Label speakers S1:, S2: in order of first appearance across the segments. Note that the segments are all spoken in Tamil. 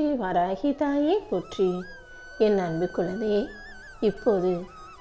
S1: ஸ்ரீ வராகி தாயே போற்றி. என் அன்பு குழந்தையே இப்போது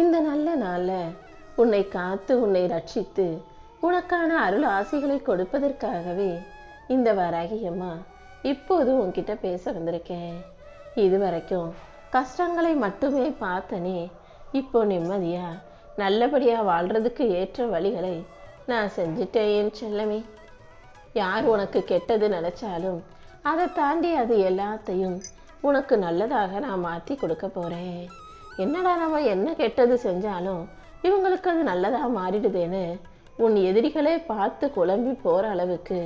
S1: இந்த நல்ல நாளில் உன்னை காத்து உன்னை ரட்சித்து உனக்கான அருள் ஆசைகளை கொடுப்பதற்காகவே இந்த வராகி அம்மா இப்போது உன்கிட்ட பேச வந்திருக்கேன். இது வரைக்கும் கஷ்டங்களை மட்டுமே பார்த்தனே இப்போ நிம்மதியா நல்லபடியா வாழ்றதுக்கு ஏற்ற வழிகளை நான் செஞ்சுட்டேன் செல்லமே. யார் உனக்கு கெட்டது நினைச்சாலும் அதை தாண்டி அது எல்லாத்தையும் உனக்கு நல்லதாக நான் மாற்றி கொடுக்க போகிறேன் என்னடா நம்ம என்ன கெட்டது செஞ்சாலும் இவங்களுக்கு அது நல்லதாக மாறிடுதேன்னு உன் எதிரிகளே பார்த்து குழம்பி போகிற அளவுக்கு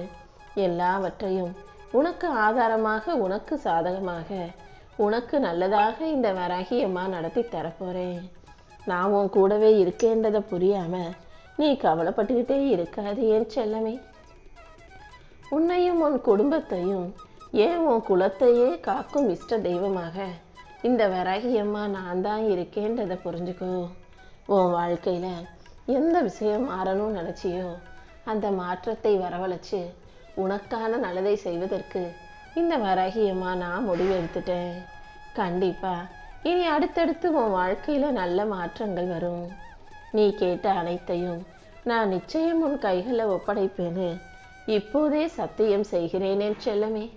S1: எல்லாவற்றையும் உனக்கு ஆதாரமாக உனக்கு சாதகமாக உனக்கு நல்லதாக இந்த வராகியம்மா நடத்தி தரப்போகிறேன் நான் உன் கூடவே இருக்கேன்றதை புரியாமல் நீ கவலைப்பட்டுக்கிட்டே இருக்காது என் செல்லமே. உன்னையும் உன் குடும்பத்தையும் ஏன் உன் குலத்தையே காக்கும் இஷ்ட தெய்வமாக? இந்த வரகியம்மா நான் தான் இருக்கேன்றதை புரிஞ்சுக்கோ. உன் வாழ்க்கையில் எந்த விஷயம் மாறணும்னு நினச்சியோ அந்த மாற்றத்தை வரவழைச்சு உனக்கான நல்லதை செய்வதற்கு இந்த வராகியம்மா நான் முடிவு எடுத்துட்டேன். இனி அடுத்தடுத்து உன் வாழ்க்கையில் நல்ல மாற்றங்கள் வரும். நீ கேட்ட அனைத்தையும் நான் நிச்சயம் உன் கைகளில் ஒப்படைப்பேன்னு இப்போதே சத்தியம் செய்கிறேனே செல்லமே.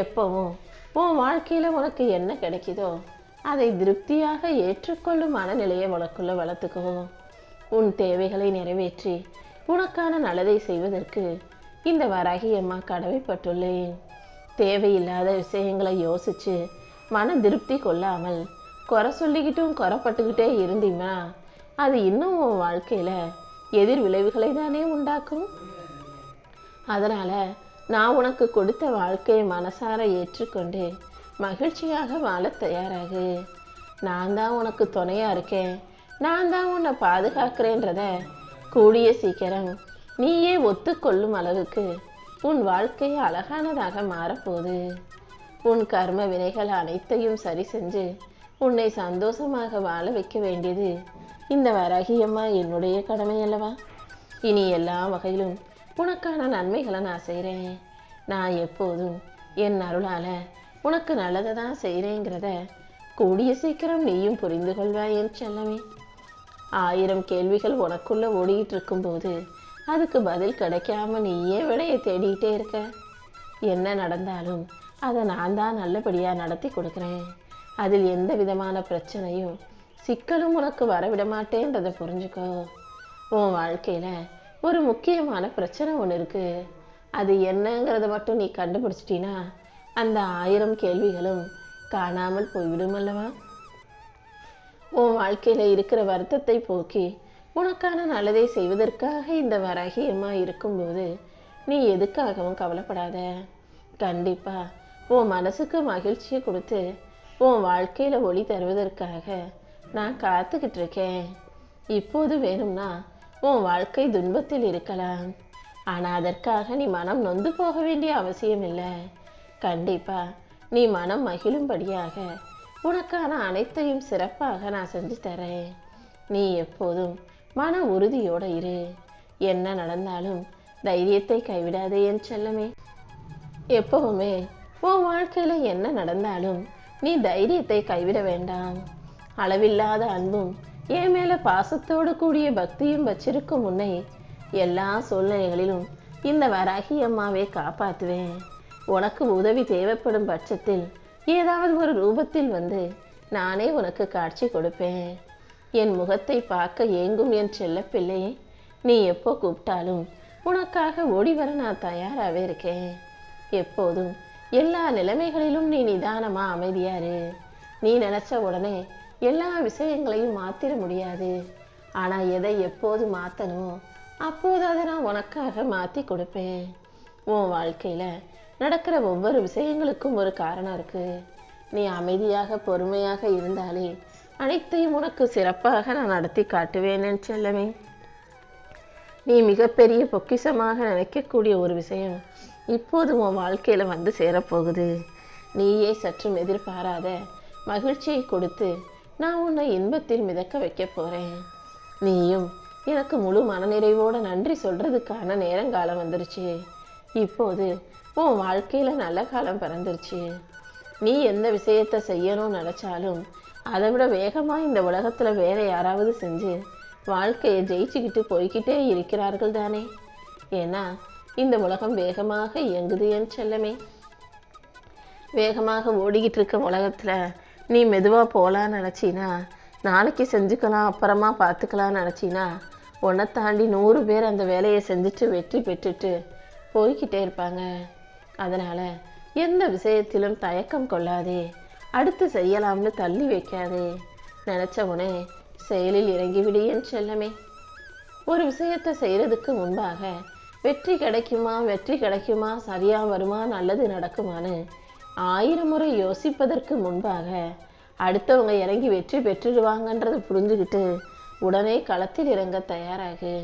S1: எப்பவும் உன் வாழ்க்கையில் உனக்கு என்ன கிடைக்குதோ அதை திருப்தியாக ஏற்றுக்கொள்ளும் மனநிலையை உனக்குள்ள வளர்த்துக்குவோம் உன் தேவைகளை நிறைவேற்றி உனக்கான நல்லதை செய்வதற்கு இந்த வராகி அம்மா கடமைப்பட்டுள்ளேன். தேவையில்லாத விஷயங்களை யோசிச்சு மன திருப்தி கொள்ளாமல் குறை சொல்லிக்கிட்டும் குறைப்பட்டுக்கிட்டே இருந்தீங்கன்னா அது இன்னும் உன் வாழ்க்கையில் எதிர் விளைவுகளை தானே உண்டாக்கும். அதனால் நான் உனக்கு கொடுத்த வாழ்க்கையை மனசார ஏற்றுக்கொண்டு மகிழ்ச்சியாக வாழ தயாராகு. நான் தான் உனக்கு துணையாக இருக்கேன். நான் தான் உன்னை பாதுகாக்கிறேன்றத கூடிய சீக்கிரம் நீயே ஒத்துக்கொள்ளும் அளவுக்கு உன் வாழ்க்கை அழகானதாக மாறப்போகுது. உன் கர்ம வினைகள் அனைத்தையும் சரி செஞ்சு உன்னை சந்தோஷமாக வாழ வைக்க வேண்டியது இந்த வராகியம்மா என்னுடைய கடமை அல்லவா? இனி எல்லா வகையிலும் உனக்கான நன்மைகளை நான் செய்கிறேன் நான் எப்போதும் என் அருளால் உனக்கு நல்லதை தான் செய்கிறேங்கிறத கூடிய சீக்கிரம் நீயும் புரிந்து கொள்வாய் என் செல்லமே. ஆயிரம் கேள்விகள் உனக்குள்ளே ஓடிக்கிட்டு இருக்கும்போது அதுக்கு பதில் கிடைக்காம நீயே விடையை தேடிக்கிட்டே இருக்க. என்ன நடந்தாலும் அதை நான் தான் நல்லபடியாக நடத்தி கொடுக்குறேன். அதில் எந்த விதமான பிரச்சனையும் சிக்கலும் உனக்கு வரவிட மாட்டேன்றதை புரிஞ்சுக்கோ. உன் வாழ்க்கையில் ஒரு முக்கியமான பிரச்சனை ஒன்று இருக்குது அது என்னங்கிறத மட்டும் நீ கண்டுபிடிச்சிட்டினா அந்த ஆயிரம் கேள்விகளும் காணாமல் போய்விடும் அல்லவா? உன் வாழ்க்கையில் இருக்கிற வருத்தத்தை போக்கி உனக்கான நல்லதை செய்வதற்காக இந்த வரகியமாக இருக்கும்போது நீ எதுக்காகவும் கவலைப்படாத. கண்டிப்பாக உன் மனசுக்கு மகிழ்ச்சியை கொடுத்து உன் வாழ்க்கையில் ஒளி தருவதற்காக நான் காத்துக்கிட்டு இருக்கேன். இப்போது வேணும்னா உன் வாழ்க்கை துன்பத்தில் இருக்கலாம். ஆனால் அதற்காக நீ மனம் நொந்து போக வேண்டிய அவசியம் இல்லை கண்டிப்பாக நீ மனம் மகிழும்படியாக உனக்கான அனைத்தையும் சிறப்பாக நான் செஞ்சு தரேன். நீ எப்போதும் மன உறுதியோடு இரு. என்ன நடந்தாலும் தைரியத்தை கைவிடாதே என் செல்லமே. எப்பவுமே உன் வாழ்க்கையில் என்ன நடந்தாலும் நீ தைரியத்தை கைவிட வேண்டாம். அளவில்லாத அன்பும் என் மேல பாசத்தோடு கூடிய பக்தியும் வச்சிருக்கும் உன்னை எல்லா சூழ்நிலைகளிலும் இந்த வராகி அம்மாவை காப்பாற்றுவேன் உனக்கு உதவி தேவைப்படும் பட்சத்தில் ஏதாவது ஒரு ரூபத்தில் வந்து நானே உனக்கு காட்சி கொடுப்பேன். என் முகத்தை பார்க்க ஏங்கும் என் செல்லப்பிள்ளை நீ எப்போ கூப்பிட்டாலும் உனக்காக ஓடி வர நான் தயாராகவே இருக்கேன். எப்போதும் எல்லா நிலைமைகளிலும் நீ நிதானமாக அமைதியாரு நீ நினச்ச உடனே எல்லா விஷயங்களையும் மாத்திர முடியாது. ஆனால் எதை எப்போது மாற்றணும் அப்போது அதை நான் உனக்காக மாற்றி கொடுப்பேன். உன் வாழ்க்கையில் நடக்கிற ஒவ்வொரு விஷயங்களுக்கும் ஒரு காரணம் இருக்குது நீ அமைதியாக பொறுமையாக இருந்தாலே அனைத்தையும் உனக்கு சிறப்பாக நான் நடத்தி காட்டுவேன் என் செல்லமே. நீ மிகப்பெரிய பொக்கிஷமாக நினைக்கக்கூடிய ஒரு விஷயம் இப்போது உன் வாழ்க்கையில் வந்து சேரப்போகுது. நீயே சற்றும் எதிர்பாராத மகிழ்ச்சியை கொடுத்து நான் உன்னை இன்பத்தில் மிதக்க வைக்க போகிறேன் நீயும் எனக்கு முழு மனநிறைவோட நன்றி சொல்கிறதுக்கான நேரங்காலம் வந்துருச்சு. இப்போது உன் வாழ்க்கையில் நல்ல காலம் பிறந்துருச்சு. நீ எந்த விஷயத்தை செய்யணும்னு நினச்சாலும் அதை விட வேகமாக இந்த உலகத்தில் வேற யாராவது செஞ்சு வாழ்க்கையை ஜெயிச்சுக்கிட்டு போய்கிட்டே இருக்கிறார்கள் தானே. ஏன்னா இந்த உலகம் வேகமாக இயங்குது என் செல்லமே. வேகமாக ஓடிக்கிட்டு இருக்க உலகத்தில் நீ மெதுவாக போகலான்னு நினச்சினா நாளைக்கு செஞ்சுக்கலாம் அப்புறமா பார்த்துக்கலாம்னு நினச்சினா உன்னை தாண்டி நூறு பேர் அந்த வேலையை செஞ்சுட்டு வெற்றி பெற்றுட்டு போய்கிட்டே இருப்பாங்க. அதனால் எந்த விஷயத்திலும் தயக்கம் கொள்ளாதே. அடுத்து செய்யலாம்னு தள்ளி வைக்காதே. நினச்ச உடனே செயலில் இறங்கிவிடு என் செல்லமே. ஒரு விஷயத்தை செய்கிறதுக்கு முன்பாக வெற்றி கிடைக்குமா வெற்றி கிடைக்குமா சரியாக வருமா நல்லது நடக்குமான்னு ஆயிரம் முறை யோசிப்பதற்கு முன்பாக அடுத்தவங்க இறங்கி வெற்றி பெற்றுடுவாங்கன்றதை புரிஞ்சுக்கிட்டு உடனே களத்தில் இறங்க தயாராகு.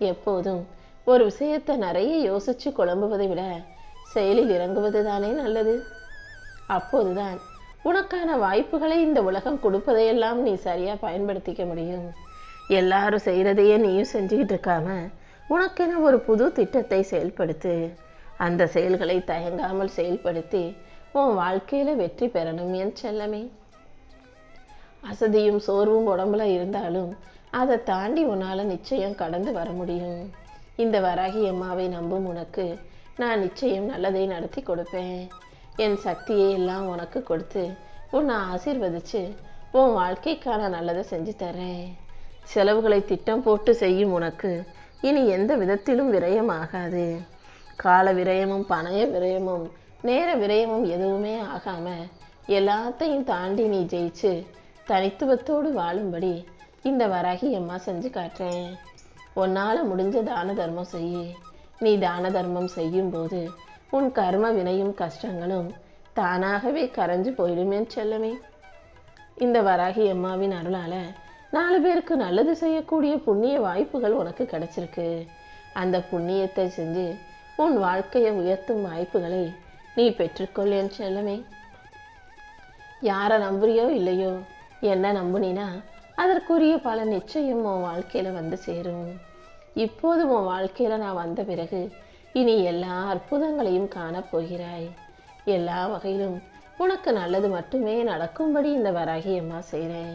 S1: எப்போதும் ஒரு விஷயத்தை நிறைய யோசிச்சு குழம்புவதை விட செயலில் இறங்குவது தானே நல்லது. அப்போதுதான் உனக்கான வாய்ப்புகளை இந்த உலகம் கொடுப்பதையெல்லாம் நீ சரியாக பயன்படுத்திக்க முடியும். எல்லாரும் செய்கிறதையே நீயும் செஞ்சுக்கிட்டு இருக்காம உனக்கென ஒரு புது திட்டத்தை செயல்படுத்து அந்த செயல்களை தயங்காமல் செயல்படுத்தி உன் வாழ்க்கையில் வெற்றி பெறணும் என் செல்லமே. அசதியும் சோர்வும் உடம்புல இருந்தாலும் அதை தாண்டி உன்னால் நிச்சயம் கடந்து வர முடியும். இந்த வராகி அம்மாவை நம்பும் உனக்கு நான் நிச்சயம் நல்லதை நடத்தி கொடுப்பேன். என் சக்தியை எல்லாம் உனக்கு கொடுத்து உன்னை ஆசீர்வதிச்சு உன் வாழ்க்கைக்கான நல்லதை செஞ்சு தரேன் செலவுகளை திட்டம் போட்டு செய்யும் உனக்கு இனி எந்த விதத்திலும் விரயம் ஆகாது கால விரயமும் பணைய விரயமும் நேர விரயமும் எதுவுமே ஆகாமல் எல்லாத்தையும் தாண்டி நீ ஜெயிச்சு தனித்துவத்தோடு வாழும்படி இந்த வராகி அம்மா செஞ்சு காட்டுறேன். உன்னால் முடிஞ்ச தான தர்மம் செய்ய நீ தான தர்மம் செய்யும்போது உன் கர்ம வினையும் கஷ்டங்களும் தானாகவே கரைஞ்சு போயிடுமே செல்லமே. இந்த வராகி அம்மாவின் அருளால் நாலு பேருக்கு நல்லது செய்யக்கூடிய புண்ணிய வாய்ப்புகள் உனக்கு கிடைச்சிருக்கு. அந்த புண்ணியத்தை செஞ்சு உன் வாழ்க்கையை உயர்த்தும் வாய்ப்புகளை நீ பெற்றுக்கொள் என் செல்லமே. யாரை நம்புறியோ இல்லையோ என்ன நம்புனினா அதற்குரிய பல நிச்சயம் உன் வாழ்க்கையில் வந்து சேரும். இப்போது உன் வாழ்க்கையில் நான் வந்த பிறகு இனி எல்லா அற்புதங்களையும் காணப் போகிறாய். எல்லா வகையிலும் உனக்கு நல்லது மட்டுமே நடக்கும்படி இந்த வராகியம்மா செய்கிறேன்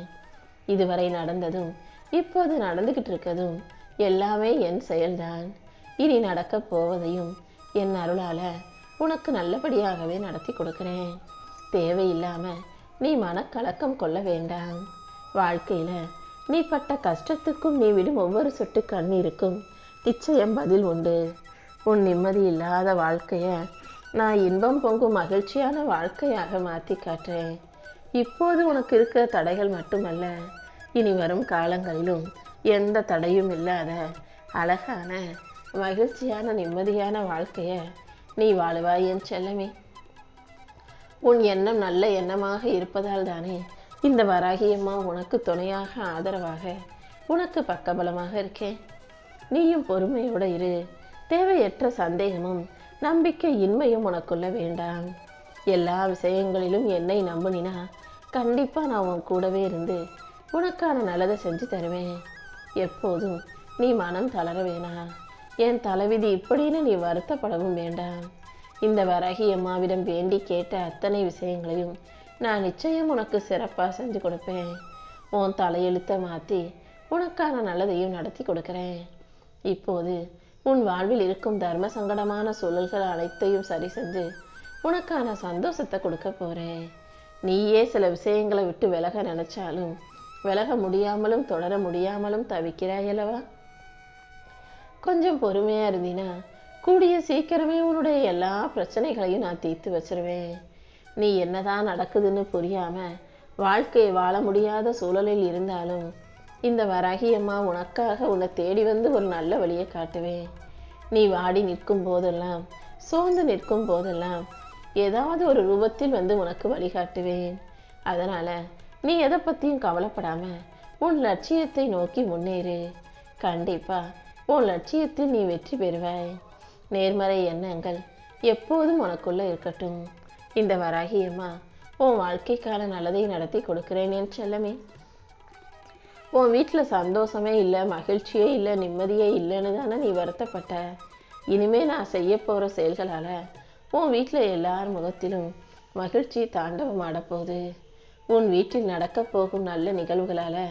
S1: இதுவரை நடந்ததும் இப்போது நடந்துக்கிட்டு இருக்கதும் எல்லாமே என் செயல்தான். இனி நடக்கப் போவதையும் என் அருளால் உனக்கு நல்லபடியாகவே நடத்தி கொடுக்குறேன். தேவையில்லாம நீ மனக்கலக்கம் கொள்ள வேண்டாம். வாழ்க்கையில நீ பட்ட கஷ்டத்துக்கும் நீ விடும் ஒவ்வொரு சொட்டு கண்ணீருக்கும் நிச்சயம் பதில் உண்டு. உன் நிம்மதி இல்லாத வாழ்க்கைய நான் இன்பம் பொங்கும் மகிழ்ச்சியான வாழ்க்கையாக மாற்றி காட்டுறேன். இப்போது உனக்கு இருக்கிற தடைகள் மட்டுமல்ல இனி வரும் காலங்களிலும் எந்த தடையும் இல்லாத அழகான மகிழ்ச்சியான நிம்மதியான வாழ்க்கையை நீ வாழுவாய் என் செல்லமே. உன் எண்ணம் நல்ல எண்ணமாக இருப்பதால் தானே இந்த வராகியம்மா உனக்கு துணையாக ஆதரவாக உனக்கு பக்கபலமாக இருக்கேன். நீயும் பொறுமையோடு இரு. தேவையற்ற சந்தேகமும் நம்பிக்கை இன்மையும் உனக்குள்ள வேண்டாம். எல்லா விஷயங்களிலும் என்னை நம்புனினா கண்டிப்பாக நான் உன் கூடவே இருந்து உனக்கான நல்லதை செஞ்சு தருவேன். எப்போதும் நீ மனம் தளர வேணாம். என் தலைவிதி இப்படின்னு நீ வருத்தப்படவும் வேண்டாம். இந்த வரகி அம்மாவிடம் வேண்டி கேட்ட அத்தனை விஷயங்களையும் நான் நிச்சயம் உனக்கு சிறப்பாக செஞ்சு கொடுப்பேன். உன் தலையெழுத்தை மாற்றி உனக்கான நல்லதையும் நடத்தி கொடுக்குறேன். இப்போது உன் வாழ்வில் இருக்கும் தர்ம சங்கடமான சூழல்கள் அனைத்தையும் சரி செஞ்சு உனக்கான சந்தோஷத்தை கொடுக்க போகிறேன் நீயே சில விஷயங்களை விட்டு விலக நினச்சாலும் விலக முடியாமலும் தொடர முடியாமலும் தவிக்கிறாயல்லவா கொஞ்சம் பொறுமையாக இருந்தீன்னா கூடிய சீக்கிரமே உன்னுடைய எல்லா பிரச்சனைகளையும் நான் தீர்த்து வச்சிருவேன். நீ என்னதான் நடக்குதுன்னு புரியாமல் வாழ்க்கையை வாழ முடியாத சூழலில் இருந்தாலும் இந்த வராகியம்மா உனக்காக உன்னை தேடி வந்து ஒரு நல்ல வழியை காட்டுவேன். நீ வாடி நிற்கும் போதெல்லாம் சோர்ந்து நிற்கும் போதெல்லாம் ஏதாவது ஒரு ரூபத்தில் வந்து உனக்கு வழிகாட்டுவேன் அதனால் நீ எதை பற்றியும் கவலைப்படாமல் உன் லட்சியத்தை நோக்கி முன்னேறு. கண்டிப்பாக உன் லட்சியத்தில் நீ வெற்றி பெறுவாய். நேர்மறை எண்ணங்கள் எப்போதும் உனக்குள்ளே இருக்கட்டும். இந்த வராகியம்மா உன் வாழ்க்கைக்கான நல்லதை நடத்தி கொடுக்கிறேன் என் செல்லமே. உன் வீட்டில் சந்தோஷமே இல்லை மகிழ்ச்சியே இல்லை நிம்மதியே இல்லைன்னு தானே நீ வருத்தப்பட்ட. இனிமே நான் செய்ய போகிற செயல்களால் உன் வீட்டில் எல்லார் முகத்திலும் மகிழ்ச்சி தாண்டவம் ஆடப்போகுது உன் வீட்டில் நடக்க போகும் நல்ல நிகழ்வுகளால்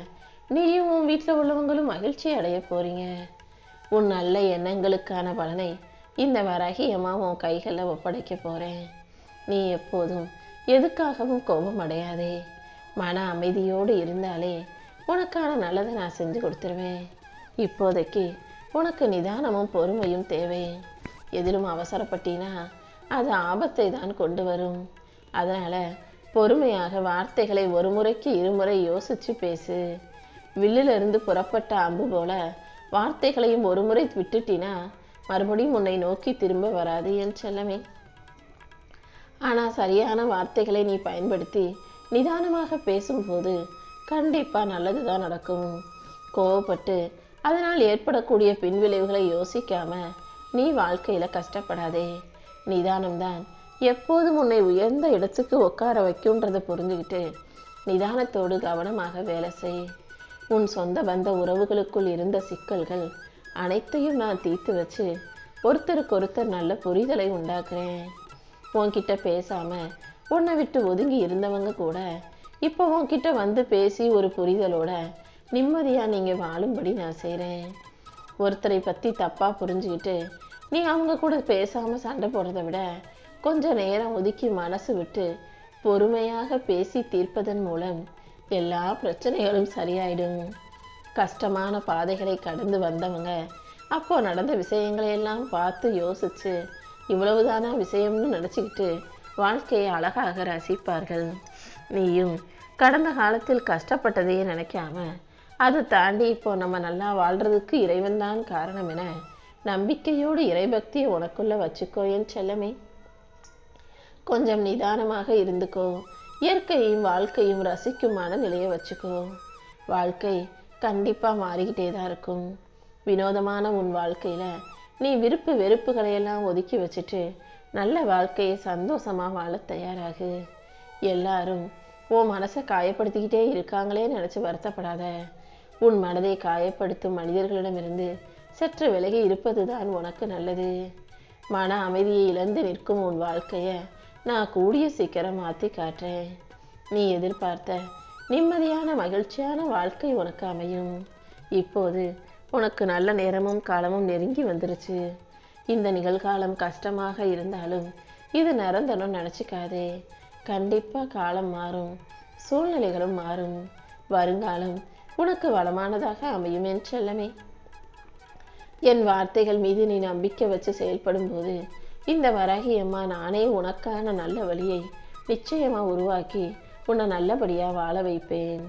S1: நீயும் உன் வீட்டில் உள்ளவங்களும் மகிழ்ச்சி அடைய போகிறீங்க உன் நல்ல எண்ணங்களுக்கான பலனை இந்த வரகியமாக உன் கைகளில் ஒப்படைக்க போகிறேன் நீ எப்போதும் எதுக்காகவும் கோபம் அடையாதே. மன அமைதியோடு இருந்தாலே உனக்கான நல்லதை நான் செஞ்சு கொடுத்துருவேன். இப்போதைக்கு உனக்கு நிதானமும் பொறுமையும் தேவை. எதிலும் அவசரப்பட்டினா அது ஆபத்தை தான் கொண்டு வரும். அதனால் பொறுமையாக வார்த்தைகளை ஒரு முறைக்கு இருமுறை யோசித்து பேசு. வில்லிலிருந்து புறப்பட்ட அம்பு போல வார்த்தைகளையும் ஒரு முறை விட்டுட்டினா மறுபடியும் உன்னை நோக்கி திரும்ப வராது என் செல்லமே. ஆனால் சரியான வார்த்தைகளை நீ பயன்படுத்தி நிதானமாக பேசும்போது கண்டிப்பாக நல்லது தான் நடக்கும். கோவப்பட்டு அதனால் ஏற்படக்கூடிய பின்விளைவுகளை யோசிக்காம நீ வாழ்க்கையில் கஷ்டப்படாதே. நிதானம்தான் எப்போதும் உன்னை உயர்ந்த இடத்துக்கு உட்கார வைக்கும்ன்றதை புரிஞ்சுக்கிட்டு நிதானத்தோடு கவனமாக வேலை செய். உன் சொந்த பந்த உறவுகளுக்குள் இருந்த சிக்கல்கள் அனைத்தையும் நான் தீர்த்து வச்சு ஒருத்தருக்கொருத்தர் நல்ல புரிதலை உண்டாக்குறேன். உன்கிட்ட பேசாம உன்னை விட்டு ஒதுங்கி இருந்தவங்க கூட இப்போ உன்கிட்ட வந்து பேசி ஒரு புரிதலோட நிம்மதியாக நீங்கள் வாழும்படி நான் செய்கிறேன் ஒருத்தரை பற்றி தப்பாக புரிஞ்சுக்கிட்டு நீ அவங்க கூட பேசாமல் சண்டை போடுறதை விட கொஞ்சம் நேரம் ஒதுக்கி மனசு விட்டு பொறுமையாக பேசி தீர்ப்பதன் மூலம் எல்லா பிரச்சனைகளும் சரியாயிடும். கஷ்டமான பாதைகளை கடந்து வந்தவங்க அப்போ நடந்த விஷயங்களை எல்லாம் பார்த்து யோசிச்சு இவ்வளவுதானா விஷயம்னு நினச்சிக்கிட்டு வாழ்க்கையை அழகாக ரசிப்பார்கள். நீயும் கடந்த காலத்தில் கஷ்டப்பட்டதையே நினைக்காம அதை தாண்டி இப்போ நம்ம நல்லா வாழ்றதுக்கு இறைவன் தான் காரணம் என நம்பிக்கையோடு இறைபக்தியை உனக்குள்ள வச்சுக்கோ என் செல்லமே. கொஞ்சம் நிதானமாக இருந்துக்கோ. இயற்கையும் வாழ்க்கையும் ரசிக்குமான நிலையை வச்சுக்கோ வாழ்க்கை கண்டிப்பாக மாறிக்கிட்டே தான் இருக்கும். வினோதமான உன் வாழ்க்கையில் நீ விருப்பு வெறுப்புகளை எல்லாம் ஒதுக்கி வச்சுட்டு நல்ல வாழ்க்கையை சந்தோஷமாக வாழ தயாராகு. எல்லாரும் உன் மனசை காயப்படுத்திக்கிட்டே இருக்காங்களே நினச்சி வருத்தப்படாத. உன் மனதை காயப்படுத்தும் மனிதர்களிடமிருந்து சற்று விலகி இருப்பது தான் உனக்கு நல்லது. மன அமைதியை இழந்து நிற்கும் உன் வாழ்க்கையை நான் கூடிய சீக்கிரம் மாற்றி காட்டுறேன். நீ எதிர்பார்த்த நிம்மதியான மகிழ்ச்சியான வாழ்க்கை உனக்கு அமையும். இப்போது உனக்கு நல்ல நேரமும் காலமும் நெருங்கி வந்துருச்சு. இந்த நிகழ்காலம் கஷ்டமாக இருந்தாலும் இது நிரந்தரம் நினச்சிக்காதே. கண்டிப்பாக காலம் மாறும் சூழ்நிலைகளும் மாறும். வருங்காலம் உனக்கு வளமானதாக அமையும் என் செல்லமே. என் வார்த்தைகள் மீது நீ நம்பிக்கை வச்சு செயல்படும் போது இந்த வராகி அம்மா நானே உனக்கான நல்ல வழியை நிச்சயமாக உருவாக்கி உன்னை நல்லபடியாக வாழ வைப்பேன்.